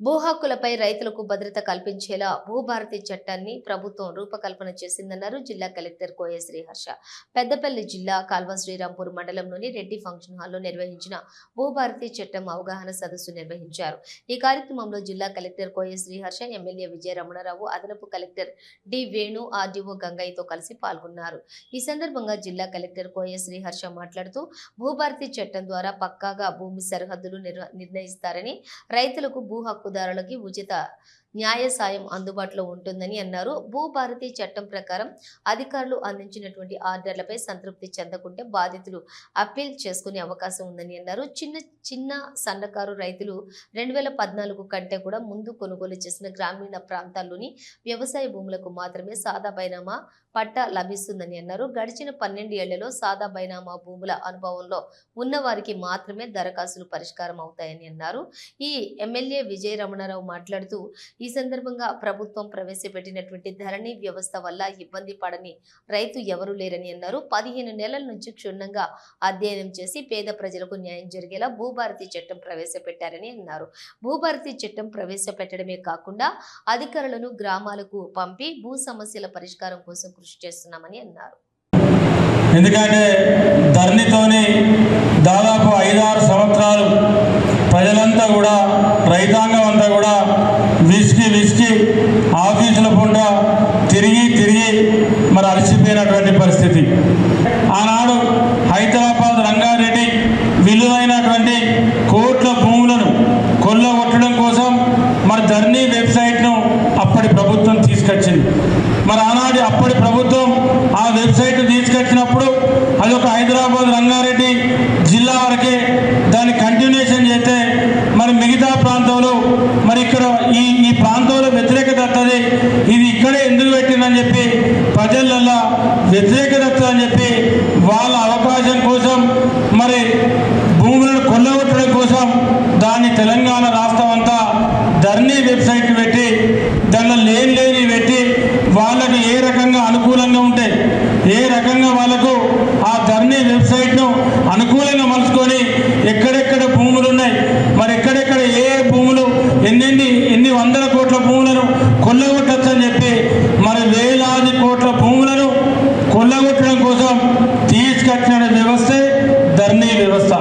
భూ హక్కులపై రైతులకు భద్రత కల్పించేలా భూభారతి చట్టాన్ని ప్రభుత్వం రూపకల్పన చేసిందన్నారు జిల్లా కలెక్టర్ కోయ శ్రీహర్ష. పెద్దపల్లి జిల్లా కాల్వ శ్రీరాంపూర్ మండలంలోని రెడ్డి ఫంక్షన్ హాల్లో నిర్వహించిన భూభారతి చట్టం అవగాహన సదస్సు నిర్వహించారు. ఈ కార్యక్రమంలో జిల్లా కలెక్టర్ కోయ శ్రీహర్ష ఎమ్మెల్యే విజయ రమణారావు అదనపు కలెక్టర్ డి వేణు ఆర్డీఓ గంగయ్యతో కలిసి పాల్గొన్నారు. ఈ సందర్భంగా జిల్లా కలెక్టర్ కోయ శ్రీహర్ష మాట్లాడుతూ భూభారతి చట్టం ద్వారా పక్కాగా భూమి సరిహద్దులు నిర్ణయిస్తారని రైతులకు భూ హక్కుదారులకి ఉచిత న్యాయ సాయం అందుబాటులో ఉంటుందని అన్నారు. భూభారతి చట్టం ప్రకారం అధికారులు అందించినటువంటి ఆర్డర్లపై సంతృప్తి చెందకుంటే బాధితులు అప్పీల్ చేసుకునే అవకాశం ఉందని అన్నారు. చిన్న చిన్న సన్నకారు రైతులు రెండు వేల పద్నాలుగు కంటే కూడా ముందు కొనుగోలు చేసిన గ్రామీణ ప్రాంతాల్లోని వ్యవసాయ భూములకు మాత్రమే సాదా బైనామా పట్టా లభిస్తుందని అన్నారు. గడిచిన పన్నెండు ఏళ్ళలో సాదా బైనామా భూముల అనుభవంలో ఉన్న వారికి మాత్రమే దరఖాస్తులు పరిష్కారం అవుతాయని అన్నారు. ఈ ఎమ్మెల్యే విజయ రమణారావు మాట్లాడుతూ ఈ సందర్భంగా ప్రభుత్వం ప్రవేశపెట్టినటువంటి ధరణి వ్యవస్థ వల్ల ఇబ్బంది పడని రైతు ఎవరూ లేరని అన్నారు. పదిహేను నెలల నుంచి క్షుణ్ణంగా అధ్యయనం చేసి పేద ప్రజలకు న్యాయం జరిగేలా భూభారతి చట్టం ప్రవేశపెట్టారని అన్నారు. భూభారతి చట్టం ప్రవేశపెట్టడమే కాకుండా అధికారులను గ్రామాలకు పంపి భూ సమస్యల పరిష్కారం కోసం కృషి చేస్తున్నామని అన్నారు. ఎందుకంటే ధరణితోనే విసికి విసికి ఆఫీసుల పుంట తిరిగి తిరిగి మరి అలసిపోయినటువంటి పరిస్థితి. ఆనాడు హైదరాబాద్ రంగారెడ్డి విలువైనటువంటి కోట్ల భూములను కొల్లగొట్టడం కోసం మరి ధర్నీ వెబ్సైట్ను అప్పటి ప్రభుత్వం తీసుకొచ్చింది. మరి ఆనాడు అప్పటి ప్రభుత్వం ఆ వెబ్సైట్ తీసుకొచ్చినప్పుడు అది ఒక హైదరాబాద్ రంగారెడ్డి జిల్లా వరకే దాన్ని కంటిన్యూషన్ చేస్తే మరి మిగతా ప్రాంతంలో మరి ఇక్కడ ఈ ప్రాంతంలో వ్యతిరేకత వస్తుంది ఇది ఇక్కడే ఎందుకు పెట్టిందని చెప్పి ప్రజలల్లో వ్యతిరేకత వస్తుందని చెప్పి వాళ్ళ అవకాశం కోసం మరి భూములను కొల్లగొట్టడం కోసం దాన్ని తెలంగాణ రాష్ట్రం అంతా ధర్నీ వెబ్సైట్ పెట్టి దానిలో లేని లేని పెట్టి వాళ్ళకి ఏ రకంగా అనుకూలంగా ఉంటే ఏ రకంగా వాళ్ళకు ఆ ధర్నీ వెబ్సైట్ను అనుకూలంగా మలుచుకొని కోట్ల భూములను కొల్లగొట్టచ్చని చెప్పి మరి వేలాది కోట్ల భూములను కొల్లగొట్టడం కోసం తీసుకొచ్చిన వ్యవస్థే ధర్నీ వ్యవస్థ.